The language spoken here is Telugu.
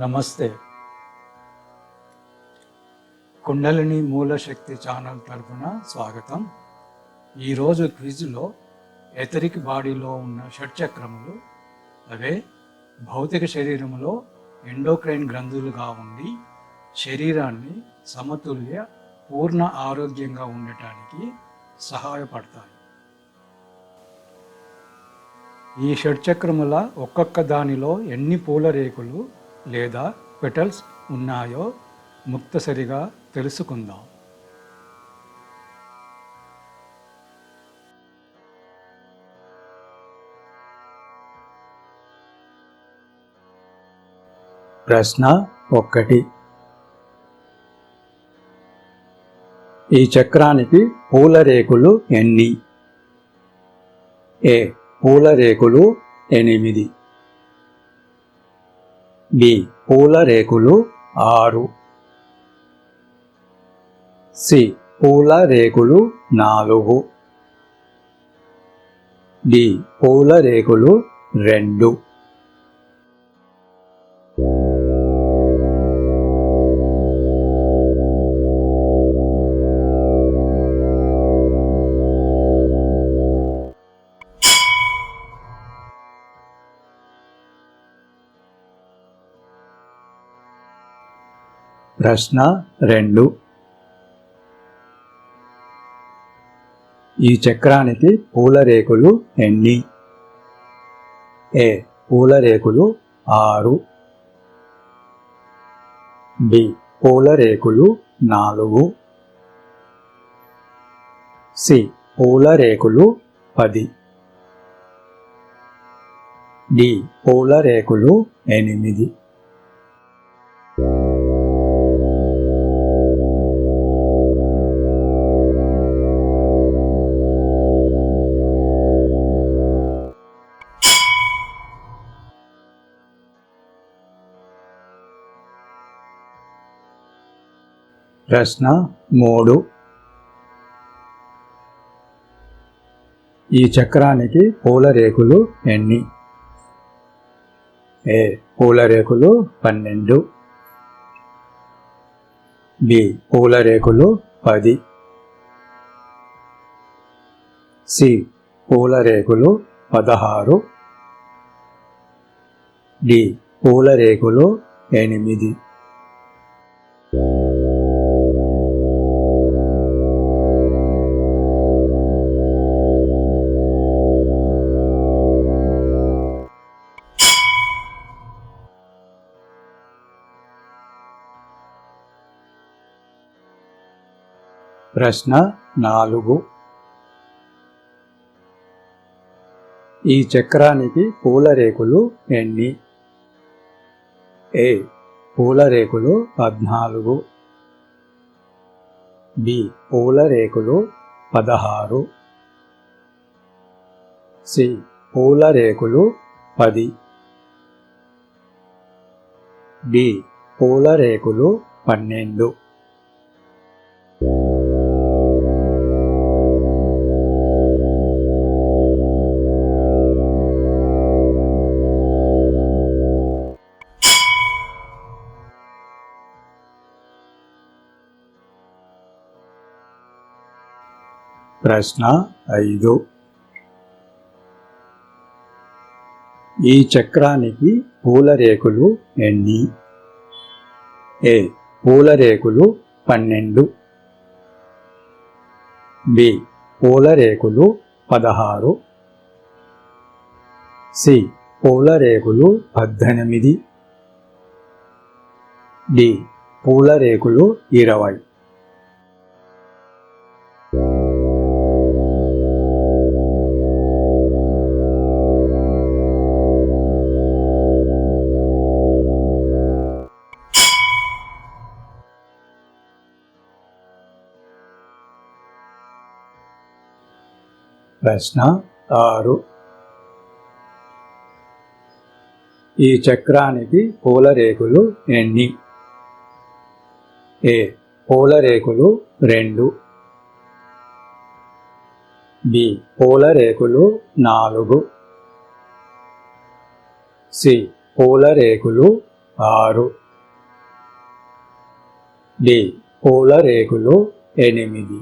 నమస్తే. కుండలిని మూలశక్తి ఛానల్ తరఫున స్వాగతం. ఈరోజు క్విజ్లో ఎథరిక్ బాడీలో ఉన్న షట్చక్రములు అవే భౌతిక శరీరంలో ఎండోక్రైన్ గ్రంథులుగా ఉండి శరీరాన్ని సమతుల్య పూర్ణ ఆరోగ్యంగా ఉండటానికి సహాయపడతాయి. ఈ షట్చక్రముల ఒక్కొక్క దానిలో ఎన్ని పూల రేకులు లేదా పెటల్స్ ఉన్నాయో ముక్తసరిగా తెలుసుకుందాం. ప్రశ్న ఒక్కటి ఈ చక్రానికి పూల రేకులు ఎన్ని? ఏ పూల రేకులు ఎనిమిది. బి పూల రేకులు ఆరు. సి పూల రేకులు నాలుగు. డి పూల రేకులు రెండు. ప్రశ్న రెండు. ఈ చక్రానికి పూల రేకులు ఎన్ని? ఏ. పూల రేకులు ఆరు. బి. పూల రేకులు నాలుగు. సి. పూల రేకులు పది. డి. పూల రేకులు ఎనిమిది. ప్రశ్న మూడు. ఈ చక్రానికి పూల రేకులు ఎన్ని? ఏ. పూల రేకులు పన్నెండు. బి. పూల రేకులు పది. సి. పూల రేకులు పదహారు. డి. పూల రేకులు ఎనిమిది. ప్రశ్న నాలుగు. ఈ చక్రానికి పూల రేకులు ఎన్ని? ఏ. పూల రేకులు పద్నాలుగు. బి. పూల రేకులు పదహారు. సి. పూల రేకులు పది. డి పూల రేకులు పన్నెండు. ప్రశ్న ఐదు. ఈ చక్రానికి పూల రేకులు ఎన్ని? ఏ. పూల రేకులు పన్నెండు. బి. పూల రేకులు పదహారు. సి. పూల రేకులు పద్దెనిమిది. డి. పూల రేకులు ఇరవై. ప్రశ్న ఆరు. ఈ చక్రానికి పూల రేకులు ఎన్ని? ఏ. పూల రేకులు రెండు. బి. పూల రేకులు నాలుగు. సి. పూల రేకులు ఆరు. డి. పూల రేకులు ఎనిమిది.